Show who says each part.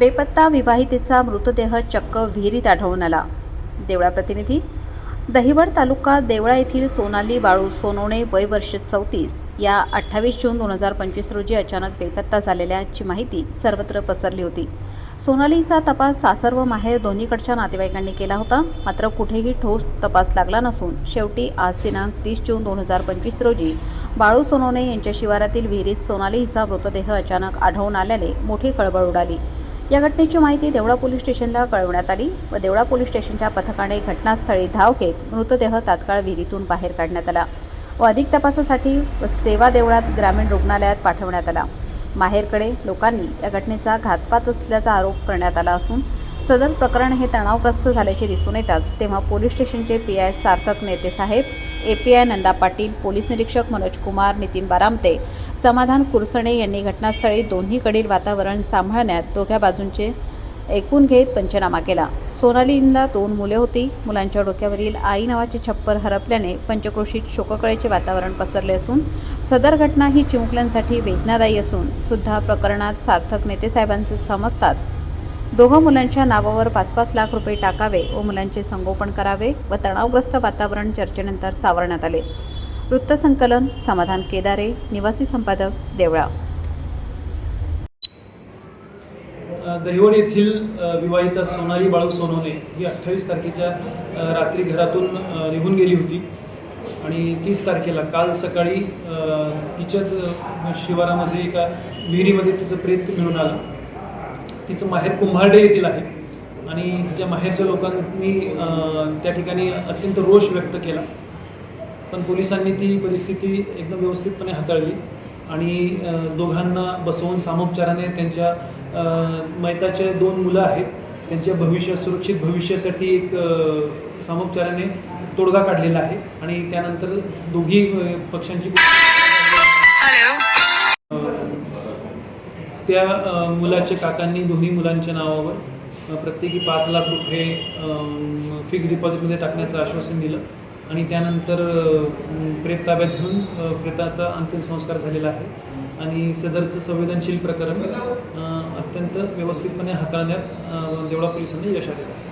Speaker 1: बेपत्ता विवाहितेचा मृतदेह चक्क विहिरीत आढळून आला. देवळा प्रतिनिधी दहिवड तालुका देवळा येथील सोनाली बाळू सोनवणे वय वर्ष चौतीस या अठ्ठावीस जून दोन हजार पंचवीस रोजी अचानक बेपत्ता झालेल्याची माहिती सर्वत्र पसरली होती. सोनालीचा तपास सासर व माहेर दोन्हीकडच्या नातेवाईकांनी केला होता मात्र कुठेही ठोस तपास लागला नसून शेवटी आज दिनांक तीस जून दोन हजार पंचवीस रोजी बाळू सोनवणे यांच्या शिवारातील विहिरीत सोनाली हिचा मृतदेह अचानक आढळून आल्याने मोठी खळबळ उडाली. या घटनेची माहिती देवळा पोलीस स्टेशनला कळवण्यात आली व देवळा पोलीस स्टेशनच्या पथकाने घटनास्थळी धाव घेत मृतदेह तात्काळ विहिरीतून बाहेर काढण्यात आला व अधिक तपासासाठी व सेवा देवळात ग्रामीण रुग्णालयात पाठवण्यात आला. माहेरकडे लोकांनी या घटनेचा घातपात असल्याचा आरोप करण्यात आला असून सदर प्रकरण हे तणावग्रस्त झाल्याचे दिसून येताच तेव्हा पोलीस स्टेशनचे P I Sarthak Nete Saheb A P I Nanda Patil police निरीक्षक मनोज कुमार नितीन बारामते समाधान कुरसणे यांनी घटनास्थळी दोन्हीकडील वातावरण सांभाळण्यात दोघ्या बाजूंचे ऐकून घेत पंचनामा केला. सोनालीला दोन मुले होती. मुलांच्या डोक्यावरील आई नावाचे छप्पर हरपल्याने पंचक्रोशीत शोककळेचे वातावरण पसरले असून सदर घटना ही चिमुकल्यांसाठी वेदनादायी असून सुद्धा प्रकरणात सार्थक नेतेसाहेबांचे समजताच दोघं मुलांच्या नावावर पाच पाच लाख रुपये टाकावे व मुलांचे संगोपन करावे व तणावग्रस्त वातावरण चर्चेनंतर सावरण्यात आले. वृत्तसंकलन समाधान केदारे निवासी संपादक देवळा.
Speaker 2: दहिवड येथील विवाहिता सोनाली बाळू सोनवणे ही अठ्ठावीस तारखेच्या रात्री घरातून निघून गेली होती. आणि तीस तारखेला काल सकाळी तिच्याच शिवारामध्ये एका विहिरीमध्ये तिचं प्रेत मिळून आलं. तिचं माहेर कुंभारडे येथील आहे. आणि तिच्या माहेरच्या लोकांनी त्या ठिकाणी अत्यंत रोष व्यक्त केला. पण पोलिसांनी ती परिस्थिती एकदम व्यवस्थितपणे हाताळली. आणि दोघांना बसवून सामोपचाराने त्यांच्या मैताचे दोन मुलं आहेत. त्यांच्या भविष्य सुरक्षित भविष्यासाठी एक सामोपचाराने तोडगा काढलेला आहे. आणि त्यानंतर दोघी पक्षांची त्या मुलाच्या काकांनी दोन्ही मुलांच्या नावावर प्रत्येकी पाच लाख रुपये फिक्स डिपॉझिटमध्ये टाकण्याचं आश्वासन दिलं. आणि त्यानंतर प्रेत ताब्यात घेऊन प्रेताचा अंतिम संस्कार झालेला आहे. आणि सदरचं संवेदनशील प्रकरण अत्यंत व्यवस्थितपणे हाताळण्यात देवळा पोलिसांनी यश आलेलं आहे.